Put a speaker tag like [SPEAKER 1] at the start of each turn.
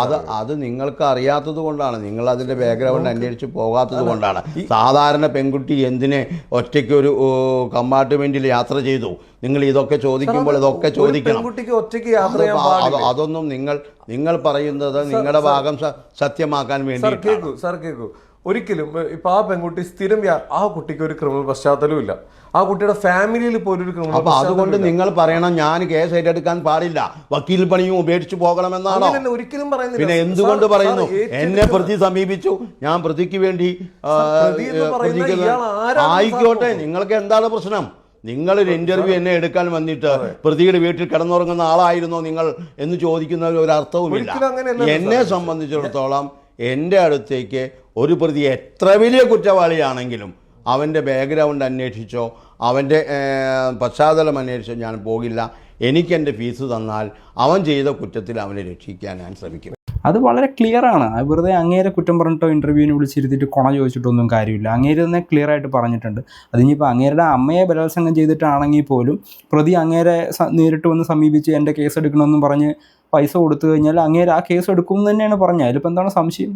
[SPEAKER 1] അത് അത് നിങ്ങൾക്ക് അറിയാത്തത് കൊണ്ടാണ്. നിങ്ങൾ അതിന്റെ ബാക്ക്ഗ്രൗണ്ട് അന്വേഷിച്ച് പോകാത്തത് കൊണ്ടാണ്. സാധാരണ പെൺകുട്ടി എന്തിനെ ഒറ്റയ്ക്ക് ഒരു കമ്പാർട്ട്മെന്റിൽ യാത്ര ചെയ്തു? നിങ്ങൾ ഇതൊക്കെ ചോദിക്കുമ്പോൾ ഇതൊക്കെ ചോദിക്കണം.
[SPEAKER 2] ഒറ്റയ്ക്ക് യാത്ര
[SPEAKER 1] അതൊന്നും നിങ്ങൾ നിങ്ങൾ പറയുന്നത് നിങ്ങളുടെ ഭാഗം സത്യമാക്കാൻ
[SPEAKER 2] വേണ്ടി
[SPEAKER 1] സർ
[SPEAKER 2] കേൾക്കൂ സാർ കേൾക്കൂ ഒരിക്കലും ഇപ്പൊ ആ പെൺകുട്ടി സ്ഥിരം ആ കുട്ടിക്ക് ഒരു ക്രിമിനൽ പശ്ചാത്തലവും ഇല്ല. ആ കുട്ടിയുടെ ഫാമിലിയിൽ പോലും ഒരു ക്രിമിനൽ
[SPEAKER 1] അപ്പൊ അതുകൊണ്ട് നിങ്ങൾ പറയണം ഞാൻ കേസ് ഏറ്റെടുക്കാൻ പാടില്ല. വക്കീൽ പണിയും ഉപേക്ഷിച്ച് പോകണമെന്നാണോ?
[SPEAKER 2] ഒരിക്കലും പറയുന്നത്
[SPEAKER 1] പിന്നെ എന്തുകൊണ്ട് പറയുന്നു? എന്നെ പ്രതി സമീപിച്ചു. ഞാൻ പ്രതിക്ക് വേണ്ടി ആയിക്കോട്ടെ നിങ്ങൾക്ക് എന്താണ് പ്രശ്നം? നിങ്ങൾ ഒരു ഇന്റർവ്യൂ എന്നെ എടുക്കാൻ വന്നിട്ട് പ്രതിയുടെ വീട്ടിൽ കിടന്നുറങ്ങുന്ന ആളായിരുന്നോ നിങ്ങൾ എന്ന് ചോദിക്കുന്ന ഒരു അർത്ഥവുമില്ല. എന്നെ സംബന്ധിച്ചിടത്തോളം എന്റെ അടുത്തേക്ക് ഒരു പ്രതി എത്ര വലിയ കുറ്റവാളിയാണെങ്കിലും അവന്റെ ബാക്ക്ഗ്രൗണ്ട് അന്വേഷിച്ചോ അവന്റെ പശ്ചാത്തലം അന്വേഷിച്ചോ ഞാൻ പോകില്ല. എനിക്കെന്റെ ഫീസ് തന്നാൽ അവൻ ചെയ്ത കുറ്റത്തിൽ അവനെ രക്ഷിക്കാൻ ഞാൻ ശ്രമിക്കും.
[SPEAKER 3] അത് വളരെ ക്ലിയർ ആണ്. വെറുതെ അങ്ങേരെ കുറ്റം പറഞ്ഞിട്ടോ ഇന്റർവ്യൂവിന് വിളിച്ചിരുത്തിയിട്ട് കുണ ചോദിച്ചിട്ടൊന്നും കാര്യമില്ല. അങ്ങേര് തന്നെ ക്ലിയർ ആയിട്ട് പറഞ്ഞിട്ടുണ്ട്. അതിനിപ്പോൾ അങ്ങേരുടെ അമ്മയെ ബലാത്സംഗം ചെയ്തിട്ടാണെങ്കിൽ പോലും പ്രതി അങ്ങേരെ നേരിട്ട് വന്ന് സമീപിച്ച് എന്റെ കേസ് എടുക്കണമെന്നും പറഞ്ഞ് പൈസ കൊടുത്തു കഴിഞ്ഞാൽ അങ്ങേര് ആ കേസ് എടുക്കും എന്ന് തന്നെയാണ് പറഞ്ഞത്. അതിലിപ്പോൾ എന്താണ് സംശയം?